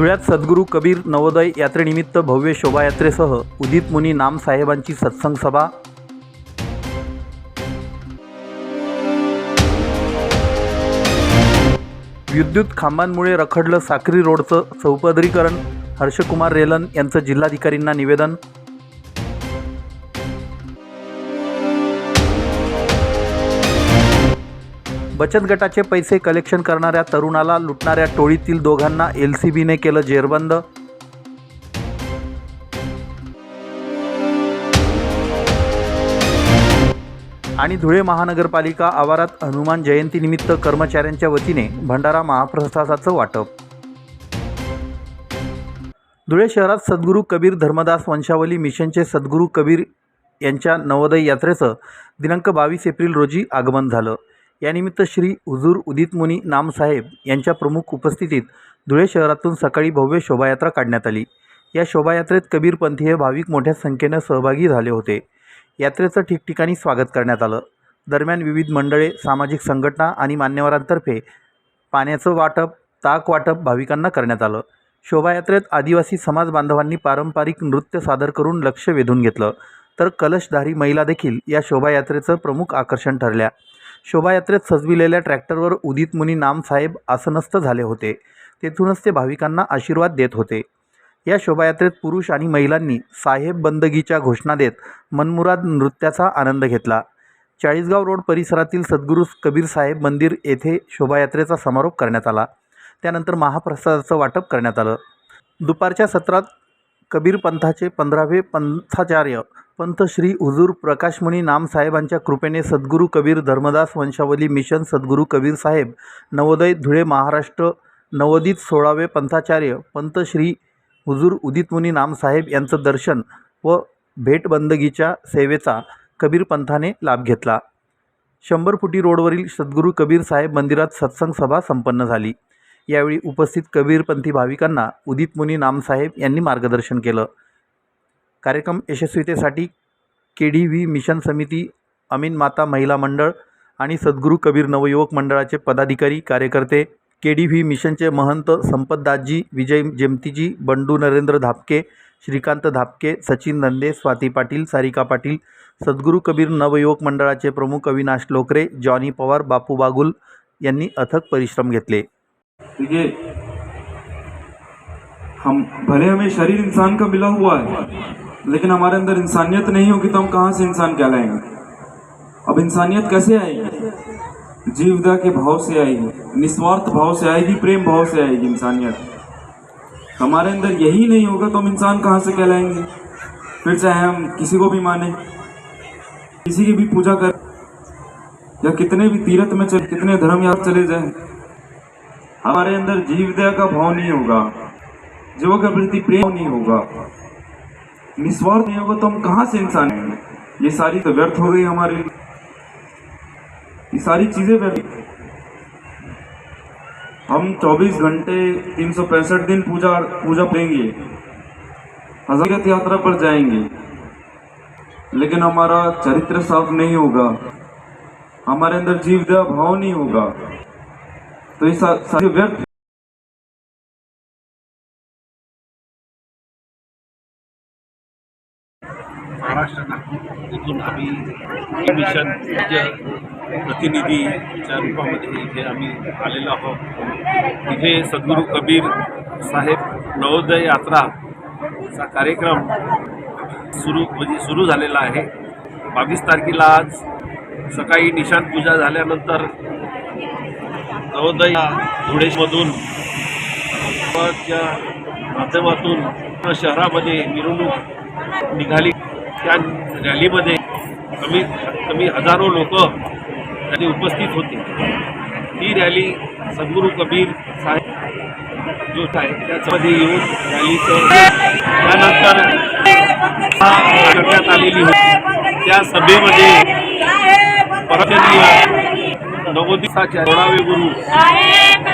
धुळ्यात सद्गुरू कबीर नवोदय यात्रेनिमित्त भव्य शोभायात्रेसह उदित मुनी नामसाहेबांची सत्संग सभा. विद्युत खांबांमुळे रखडलं साक्री रोडचं चौपदरीकरण हर्षकुमार रेलन यांचं जिल्हाधिकारींना निवेदन बचत गटाचे पैसे कलेक्शन करणाऱ्या तरुणाला लुटणाऱ्या टोळीतील दोघांना एल सी बीने केलं जेरबंद. आणि धुळे महानगरपालिका आवारात हनुमान जयंतीनिमित्त कर्मचाऱ्यांच्या वतीने भंडारा महाप्रसादाचं वाटप. धुळे शहरात सद्गुरू कबीर धर्मदास वंशावली मिशनचे सद्गुरू कबीर यांच्या नवोदय यात्रेचं दिनांक बावीस एप्रिल रोजी आगमन झालं. यानिमित्त श्री हुजूर उदितमुनी नामसाहेब यांच्या प्रमुख उपस्थितीत धुळे शहरातून सकाळी भव्य शोभायात्रा काढण्यात आली. या शोभायात्रेत कबीरपंथीय भाविक मोठ्या संख्येनं सहभागी झाले होते. यात्रेचं ठिकठिकाणी स्वागत करण्यात आलं. दरम्यान विविध मंडळे सामाजिक संघटना आणि मान्यवरांतर्फे पाण्याचं वाटप ताक वाटप भाविकांना करण्यात आलं. शोभायात्रेत आदिवासी समाज बांधवांनी पारंपरिक नृत्य सादर करून लक्ष वेधून घेतलं. तर कलशधारी महिला देखील या शोभायात्रेचं प्रमुख आकर्षण ठरल्या. शोभायात्रेत सजविलेल्या ट्रॅक्टरवर उदित मुनी नामसाहेब आसनस्थ झाले होते. तेथूनच ते भाविकांना आशीर्वाद देत होते. या शोभायात्रेत पुरुष आणि महिलांनी साहेब बंदगीच्या घोषणा देत मनमुराद नृत्याचा आनंद घेतला. चाळीसगाव रोड परिसरातील सद्गुरू कबीर साहेब मंदिर येथे शोभायात्रेचा समारोप करण्यात आला. त्यानंतर महाप्रसादाचं वाटप करण्यात आलं. दुपारच्या सत्रात कबीर पंथाचे पंधरावे पंथाचार्य पंथ श्री हुजूर प्रकाशमुनी नामसाहेबांच्या कृपेने सद्गुरू कबीर धर्मदास वंशावली मिशन सद्गुरू कबीर साहेब नवोदय धुळे महाराष्ट्र नवोदित सोळावे पंथाचार्य पंत श्री हुजूर उदितमुनी नामसाहेब यांचं दर्शन व भेटबंदगीच्या सेवेचा कबीर पंथाने लाभ घेतला. शंभर फुटी रोडवरील सद्गुरू कबीर साहेब मंदिरात सत्संग सभा संपन्न झाली. यावेळी उपस्थित कबीरपंथी भाविकांना उदित मुनी नामसाहेब यांनी मार्गदर्शन केलं. कार्यक्रम यशस्वीतेसाठी के डी व्ही मिशन समिती अमीन माता महिला मंडळ आणि सद्गुरू कबीर नवयुवक मंडळाचे पदाधिकारी कार्यकर्ते के डी व्ही मिशनचे महंत संपतदासजी विजय जेमतीजी बंडू नरेंद्र धापके श्रीकांत धापके सचिन नंदे स्वाती पाटील सारिका पाटील सद्गुरू कबीर नवयुवक मंडळाचे प्रमुख अविनाश लोकरे जॉनी पवार बापू बागुल यांनी अथक परिश्रम घेतले. देखिए, हम, भले हमें शरीर इंसान का मिला हुआ है, लेकिन हमारे अंदर इंसानियत नहीं होगी तो हम कहाँ से इंसान कहलाएँगे? अब इंसानियत कैसे आएगी? जीवदा के भाव से आएगी, निस्वार्थ भाव से आएगी, प्रेम भाव से आएगी इंसानियत। हमारे अंदर यही नहीं होगा तो हम इंसान कहाँ से कहलाएँगे? फिर चाहे हम किसी को भी माने, किसी की भी पूजा कर, या कितने भी तीर्थ में चले, कितने धर्म याद चले जाए हमारे अंदर जीवदया का भाव नहीं होगा जीवों के प्रति प्रेम नहीं होगा। निस्वार्थ नहीं होगा तो हम कहाँ से इंसान हैं? ये सारी तो व्यर्थ हो गई हमारे लिए। ये सारी चीज़ें व्यर्थ हम 24 घंटे तीन सौ पैंसठ दिन पूजा पूजा करेंगे। हजारत यात्रा पर जाएँगे। लेकिन हमारा चरित्र साफ़ नहीं होगा। हमारे अंदर जीव दया भाव नहीं होगा। तो ये सा- सारे व्यर्थ आम्ही मिशनच्या प्रतिनिधीच्या रूपामध्ये इथे आम्ही आलेलो आहोत. इथे सद्गुरू कबीर साहेब नवोदय यात्राचा कार्यक्रम सुरू म्हणजे सुरू झालेला आहे बावीस तारखेला आज सकाळी निशाण पूजा झाल्यानंतर नवोदय धुळेमधून माध्यमातून शहरामध्ये मिरवणूक निघाली. त्या रॅलीमध्ये कमी कमी हजारो लोक त्यांनी उपस्थित होते. ही रॅली सद्गुरू कबीर साहेब जो आहे त्याच्यामध्ये येऊन रॅलीचं त्यानंतर करण्यात आलेली होती. त्या सभेमध्ये परत नवोदिताच्या सोळावे गुरु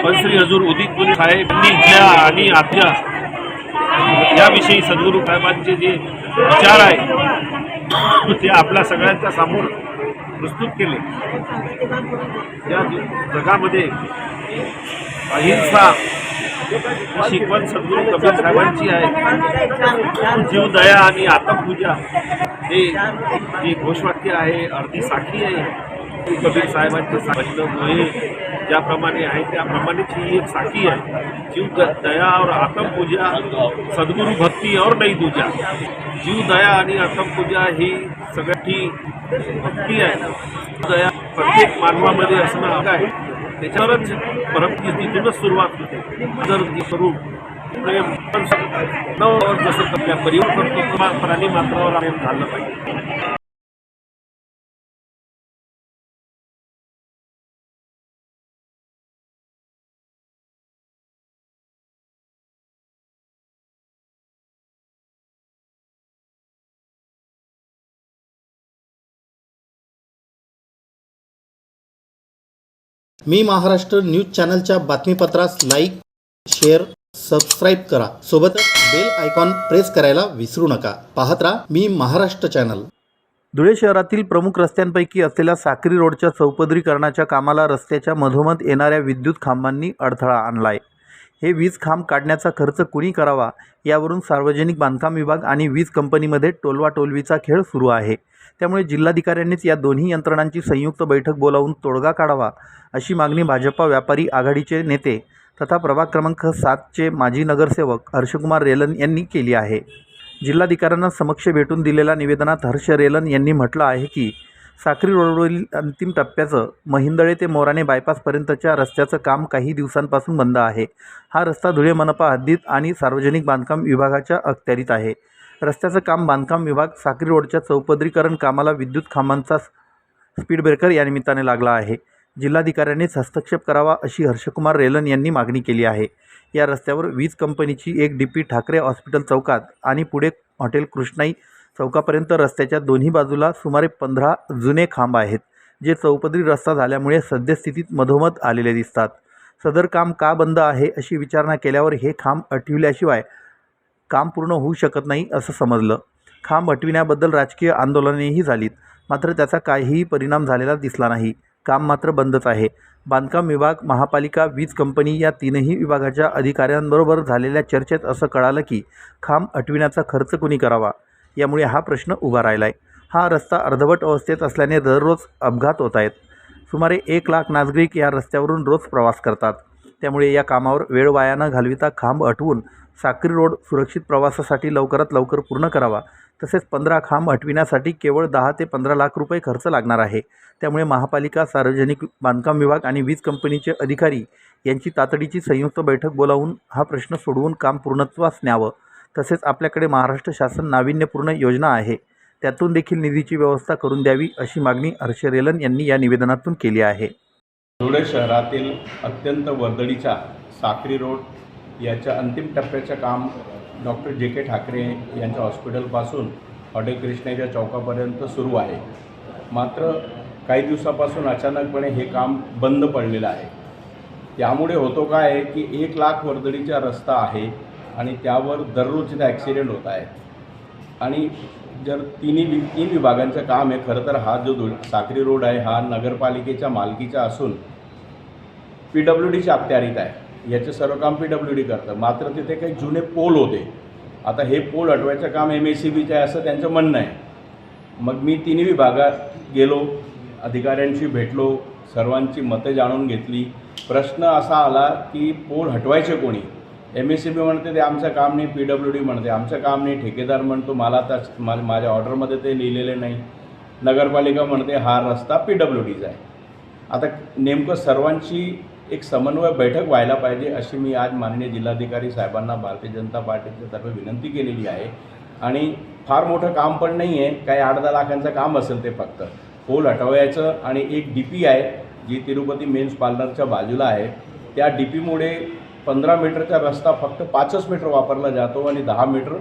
पंश्री हजूर उदित गुरु साहेब यांनी आणि आपल्या याविषयी सद्गुरू साहेबांचे जे विचार आहे ते आपल्या सगळ्यांच्या समोर प्रस्तुत केले. या जगामध्ये अहिंसा शिकवण सद्गुरू कबीर साहेबांची आहे. जीवदया आणि आत्मपूजा हे जे घोषवाक्य आहे अर्धी साखी आहे. कबीर साहेबांचे वैष्णव ज्याप्रमाणे आहे त्याप्रमाणेच ही एक साखी आहे. जीव दया और आत्मपूजा सद्गुरू भक्ती और नाही दूजा जीव दया आणि आत्मपूजा ही सगळ्याची भक्ती आहे. दया प्रत्येक मानवामध्ये असणं हवं आहे. त्याच्यावरच परमती तिथूनच सुरुवात होते. जर स्वरूप करू प्रेम जसं आपल्या परिवार प्राणी मात्रावर आम्ही झालं पाहिजे. मी महाराष्ट्र न्यूज चॅनलच्या बातमीपत्रास लाईक शेअर सबस्क्राईब करा. सोबतच बेल आयकॉन प्रेस करायला विसरू नका. पाहत राहा मी महाराष्ट्र चॅनल. धुळे शहरातील प्रमुख रस्त्यांपैकी असलेल्या साक्री रोडच्या चौपदरीकरणाच्या कामाला रस्त्याच्या मधोमध येणाऱ्या विद्युत खांबांनी अडथळा आणला आहे हे वीज खांब काढण्याचा खर्च कुणी करावा यावरून सार्वजनिक बांधकाम विभाग आणि वीज कंपनीमध्ये टोलवाटोलवीचा खेळ सुरू आहे. त्यामुळे जिल्हाधिकाऱ्यांनीच या दोन्ही यंत्रणांची संयुक्त बैठक बोलावून तोडगा काढावा अशी मागणी भाजपा व्यापारी आघाडीचे नेते तथा प्रभाग क्रमांक सातचे माजी नगरसेवक हर्षकुमार रेलन यांनी केली आहे. जिल्हाधिकाऱ्यांना समक्ष भेटून दिलेल्या निवेदनात हर्ष रेलन यांनी म्हटलं आहे की साक्री रोडवरील अंतिम टप्प्याचं महिंदळे ते मोराणे बायपासपर्यंतच्या रस्त्याचं काम काही दिवसांपासून बंद आहे. हा रस्ता धुळे मनपा हद्दीत आणि सार्वजनिक बांधकाम विभागाच्या अखत्यारीत आहे. रस्त्याचं काम बांधकाम विभाग साक्री रोडच्या चौपदरीकरण कामाला विद्युत खांबांचा स्पीड ब्रेकर या निमित्ताने लागला आहे. जिल्हाधिकाऱ्यांनीच हस्तक्षेप करावा अशी हर्षकुमार रेलन यांनी मागणी केली आहे. या रस्त्यावर वीज कंपनीची एक डी पी ठाकरे हॉस्पिटल चौकात आणि पुढे हॉटेल कृष्णाई चौकापर्यंत रस्त्याच्या दोन्ही बाजूला सुमारे पंधरा जुने खांब आहेत जे चौपदरी रस्ता झाल्यामुळे सद्यस्थितीत मधोमध आलेले दिसतात. सदर काम का बंद आहे अशी विचारणा केल्यावर हे खांब अटविल्याशिवाय काम पूर्ण होऊ शकत नाही असं समजलं. खांब हटविण्याबद्दल राजकीय आंदोलनेही झालीत. मात्र त्याचा काहीही परिणाम झालेला दिसला नाही. काम मात्र बंदच आहे. बांधकाम विभाग महापालिका वीज कंपनी या तीनही विभागाच्या अधिकाऱ्यांबरोबर झालेल्या चर्चेत असं कळालं की खांब हटविण्याचा खर्च कुणी करावा? यामुळे हा प्रश्न उभा राहिला आहे हा रस्ता अर्धवट अवस्थेत असल्याने दररोज अपघात होत आहेत. सुमारे एक लाख नागरिक या रस्त्यावरून रोज प्रवास करतात. त्यामुळे या कामावर वेळ वाया न घालविता खांब हटवून साक्री रोड सुरक्षित प्रवासासाठी लवकरात लवकर पूर्ण करावा. तसेच पंधरा खांब हटविण्यासाठी केवळ दहा ते पंधरा लाख रुपये खर्च लागणार आहे. त्यामुळे महापालिका सार्वजनिक बांधकाम विभाग आणि वीज कंपनीचे अधिकारी यांची तातडीची संयुक्त बैठक बोलावून हा प्रश्न सोडवून काम पूर्णत्वास न्यावं. तसेच आपल्याकडे महाराष्ट्र शासन नाविन्यपूर्ण योजना आहे. त्यातून देखील निधीची व्यवस्था करून द्यावी अशी मागणी हर्ष रेलन यांनी या निवेदनातून केली आहे. धुळे शहरातील अत्यंत वर्दळीच्या साक्री रोड याच्या अंतिम टप्प्याचं काम डॉक्टर जे के ठाकरे यांच्या हॉस्पिटलपासून हॉटेल कृष्णाच्या चौकापर्यंत सुरू आहे. मात्र काही दिवसापासून अचानकपणे हे काम बंद पडलेलं आहे. त्यामुळे होतो काय की एक लाख वर्दळीचा रस्ता आहे आणि त्यावर दररोज तिथे ॲक्सिडेंट होत आहेत. आणि जर तिन्ही वि तीन विभागांचं काम आहे खरं तर हा जो दु साक्री रोड आहे हा नगरपालिकेच्या मालकीचा असून पी डब्ल्यू डीच्या अखत्यारीत आहे. याचं सर्व काम पी डब्ल्यू डी करतं मात्र तिथे काही जुने पोल होते. आता हे पोल हटवायचं काम एम एस सी बीचं आहे असं त्यांचं म्हणणं आहे. मग मी तिन्ही विभागात गेलो अधिकाऱ्यांशी भेटलो सर्वांची मतं जाणून घेतली. प्रश्न असा आला की पोल हटवायचे कोणी? एम एस सी बी म्हणते ते आमचं काम नाही. पी डब्ल्यू डी म्हणते आमचं काम नाही. ठेकेदार म्हणतो मला त्याच मा माझ्या ऑर्डरमध्ये ते लिहिलेले नाही. नगरपालिका म्हणते हा रस्ता पी डब्ल्यू डीचा आहे. आता नेमकं सर्वांची एक समन्वय बैठक व्हायला पाहिजे अशी मी आज माननीय जिल्हाधिकारी साहेबांना भारतीय जनता पार्टीच्या तर्फे विनंती केलेली आहे. आणि फार मोठं काम पण नाही आहे काही आठ दहा लाखांचं काम असेल ते फक्त. पोल हटवायचं आणि एक डी पी आहे जी तिरुपती मेन्स पार्लरच्या बाजूला आहे. त्या डी पीमुळे पंधरा मीटरचा रस्ता फक्त पाचच मीटर वापरला जातो आणि दहा मीटर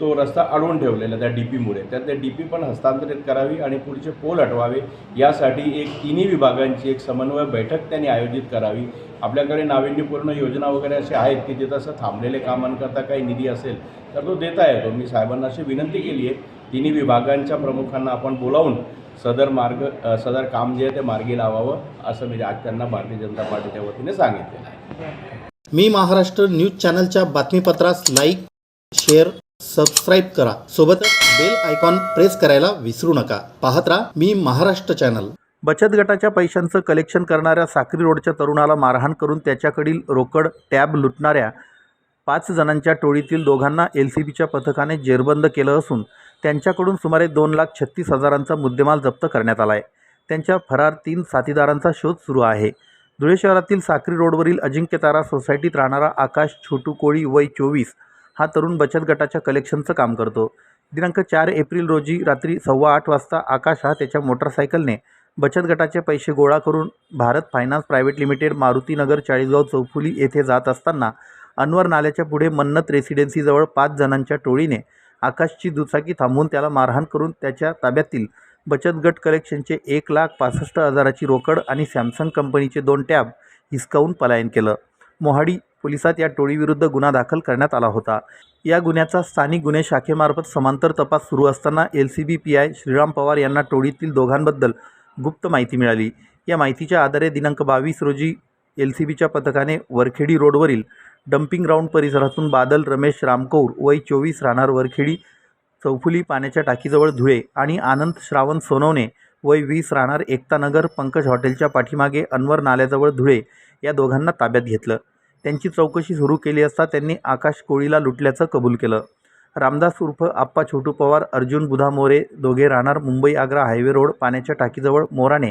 तो रस्ता अडवून ठेवलेला त्या डी पीमुळे तर त्या डी पी पण हस्तांतरित करावी आणि पुढचे पोल हटवावे यासाठी एक तिन्ही विभागांची एक समन्वय बैठक त्यांनी आयोजित करावी. आपल्याकडे नाविन्यपूर्ण योजना वगैरे असे आहेत की जिथं असं थांबलेले कामांकरता काही निधी असेल तर तो देता येतो. मी साहेबांना अशी विनंती केली आहे. तिन्ही विभागांच्या प्रमुखांना आपण बोलावून सदर मार्ग सदर काम जे आहे ते मार्गी लावावं असं मी आज त्यांना भारतीय जनता पार्टीच्या वतीने सांगितलेलं आहे. मी महाराष्ट्र न्यूज चॅनलच्या बातमीपत्रास लाईक शेअर सबस्क्राईब करा. सोबतच बेल आयकॉन प्रेस करायला विसरू नका. पाहत राहा मी महाराष्ट्र चॅनल बचत गटाच्या पैशांचं कलेक्शन करणाऱ्या साक्री रोडच्या तरुणाला मारहाण करून त्याच्याकडील रोकड टॅब लुटणाऱ्या पाच जणांच्या टोळीतील दोघांना एल सी बीच्या पथकाने जेरबंद केलं असून त्यांच्याकडून सुमारे दोन लाख छत्तीस हजारांचा मुद्देमाल जप्त करण्यात आला आहे त्यांच्या फरार तीन साथीदारांचा शोध सुरू आहे. धुळे शहरातील साक्री रोडवरील अजिंक्यतारा सोसायटीत राहणारा आकाश छोटू कोळी वय चोवीस हा तरुण बचत गटाच्या कलेक्शनचं काम करतो. दिनांक चार एप्रिल रोजी रात्री सव्वा आठ वाजता आकाश हा त्याच्या मोटरसायकलने बचत गटाचे पैसे गोळा करून Bharat finance private limited Marutinagar Chalisgaon चौफुली येथे जात असताना अनवर नाल्याच्या पुढे मन्नत रेसिडेन्सीजवळ पाच जणांच्या टोळीने आकाशची दुचाकी थांबवून त्याला मारहाण करून त्याच्या ताब्यातील बचत गट कलेक्शनचे एक लाख पासष्ट हजाराची रोकड आणि सॅमसंग कंपनीचे दोन टॅब हिसकावून पलायन केलं. मोहाडी पोलिसात या टोळीविरुद्ध गुन्हा दाखल करण्यात आला होता. या गुन्ह्याचा स्थानिक गुन्हे शाखेमार्फत समांतर तपास सुरू असताना L C B P I Shriram Pawar यांना टोळीतील दोघांबद्दल गुप्त माहिती मिळाली. या माहितीच्या आधारे दिनांक बावीस रोजी एल सी बीच्या पथकाने वरखेडी रोडवरील डम्पिंग ग्राउंड परिसरातून बादल रमेश रामकौर वय चोवीस राहणार वरखेडी चौफुली पाण्याच्या टाकीजवळ धुळे आणि आनंद श्रावण सोनवणे वय वीस राहणार एकतानगर पंकज हॉटेलच्या पाठीमागे अनवर नाल्याजवळ धुळे या दोघांना ताब्यात घेतलं. त्यांची चौकशी सुरू केली असता त्यांनी आकाश कोळीला लुटल्याचं कबूल केलं. रामदास उर्फ आप्पा छोटू पवार अर्जुन बुधा मोरे दोघे राहणार मुंबई आग्रा हायवे रोड पाण्याच्या टाकीजवळ मोराणे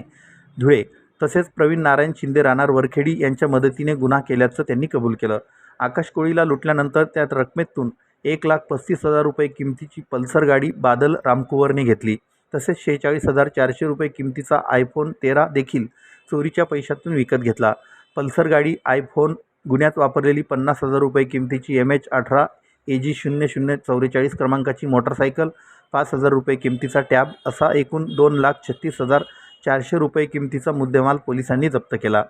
धुळे तसेच प्रवीण नारायण शिंदे राहणार वरखेडी यांच्या मदतीने गुन्हा केल्याचं त्यांनी कबूल केलं. आकाश कोळीला लुटल्यानंतर त्यात रकमेतून एक लाख पस्तीस हजार रुपये किमतीची पल्सर गाडी बादल रामकुवरने घेतली. तसेच शेहेचाळीस हजार चारशे रुपये किमतीचा आयफोन तेरा देखील चोरीच्या पैशातून विकत घेतला. पल्सर गाडी आयफोन गुन्ह्यात वापरलेली पन्नास हजार रुपये किमतीची एम एच अठरा ए जी शून्य शून्य चौवेचाळीस क्रमांकाची मोटरसायकल पाच हजार रुपये किमतीचा टॅब असा एकूण दोन लाख छत्तीस हजार चारशे रुपये किमतीचा मुद्देमाल पोलिसांनी जप्त केला.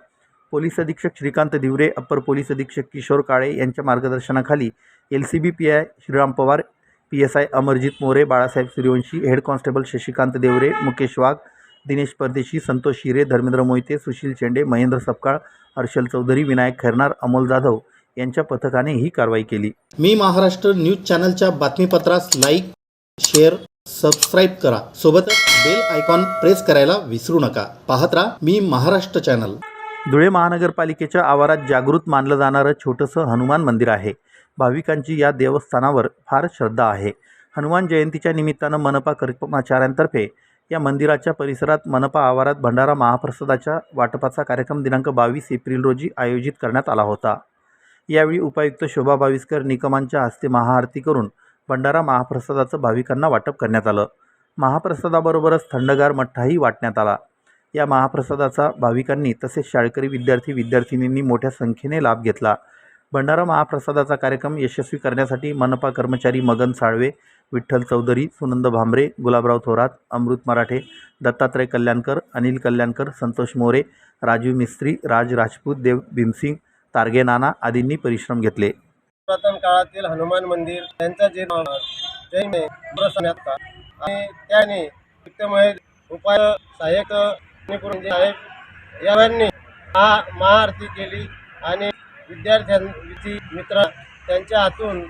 पोलीस अधीक्षक श्रीकांत दिवरे अप्पर पोलीस अधीक्षक किशोर काळे यांच्या मार्गदर्शनाखाली L C B P I Shriram Pawar P S I Amarjit More Balasaheb Suryavanshi head constable Shashikant Deore Mukesh Wagh Dinesh Pardeshi Santosh Hire Dharmendra Mohite Sushil शेंडे महेंद्र सपकाळ हर्षल चौधरी विनायक खैरनार अमोल जाधव यांच्या पथकाने ही कारवाई केली. मी महाराष्ट्र न्यूज चॅनलच्या बातमीपत्रास लाईक शेअर सबस्क्राईब करा. सोबतच बेल आयकॉन प्रेस करायला विसरू नका. पाहत राहा मी महाराष्ट्र चॅनल. धुळे महानगरपालिकेच्या आवारात जागृत मानलं जाणारं छोटंसं हनुमान मंदिर आहे. भाविकांची या देवस्थानावर फार श्रद्धा आहे. हनुमान जयंतीच्या निमित्तानं मनपा कर्मचाऱ्यांतर्फे या मंदिराच्या परिसरात मनपा आवारात भंडारा महाप्रसादाच्या वाटपाचा कार्यक्रम दिनांक बावीस एप्रिल रोजी आयोजित करण्यात आला होता. यावेळी उपायुक्त शोभा बाविस्कर निकमांच्या हस्ते महाआरती करून भंडारा महाप्रसादाचं भाविकांना वाटप करण्यात आलं. महाप्रसादाबरोबरच थंडगार मठ्ठाही वाटण्यात आला. या महाप्रसादाचा भाविकांनी तसेच शाळकरी विद्यार्थी विद्यार्थिनींनी मोठ्या संख्येने लाभ घेतला. भंडारा महाप्रसादाचा कार्यक्रम यशस्वी करण्यासाठी मनपा कर्मचारी मगन साळवे विठ्ठल चौधरी सुनंद भांबरे गुलाबराव थोरात अमृत मराठे दत्तात्रय कल्याणकर अनिल कल्याणकर संतोष मोरे राजीव मिस्त्री राज राजपूत देव भीमसिंग तारगे नाना आदींनी परिश्रम घेतले. पुरातन काळातील हनुमान मंदिर त्यांचा जे जैने आणि त्याने उपाय सहाय्यक निपुण साहेब यांनी हा महाआरती केली आणि विद्यार्थ्यांची मित्र त्यांच्या हातून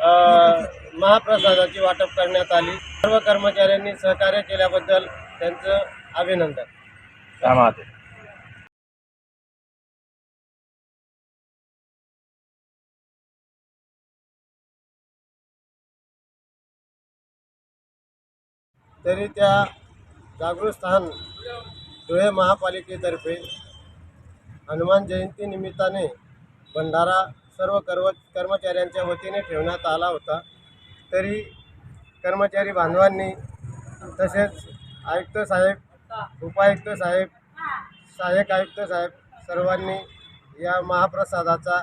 महाप्रसादाची वाटप करण्यात आली. सर्व कर्मचाऱ्यांनी सहकार्य केल्याबद्दल त्यांचं अभिनंदन. तरी त्या जागृत स्थान धुळे महापालिकेतर्फे हनुमान जयंती निमित्ताने भंडारा सर्व कर्व कर्मचाऱ्यांच्या वतीने ठेवण्यात आला होता. तरी कर्मचारी बांधवांनी तसेच आयुक्त साहेब उपायुक्त साहेब सहाय्यक आयुक्त साहेब सर्वांनी या महाप्रसादाचा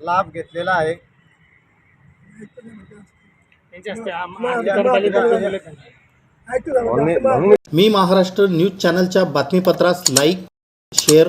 लाभ घेतलेला आहे. मी महाराष्ट्र न्यूज चॅनलच्या बातमीपत्रास लाईक शेअर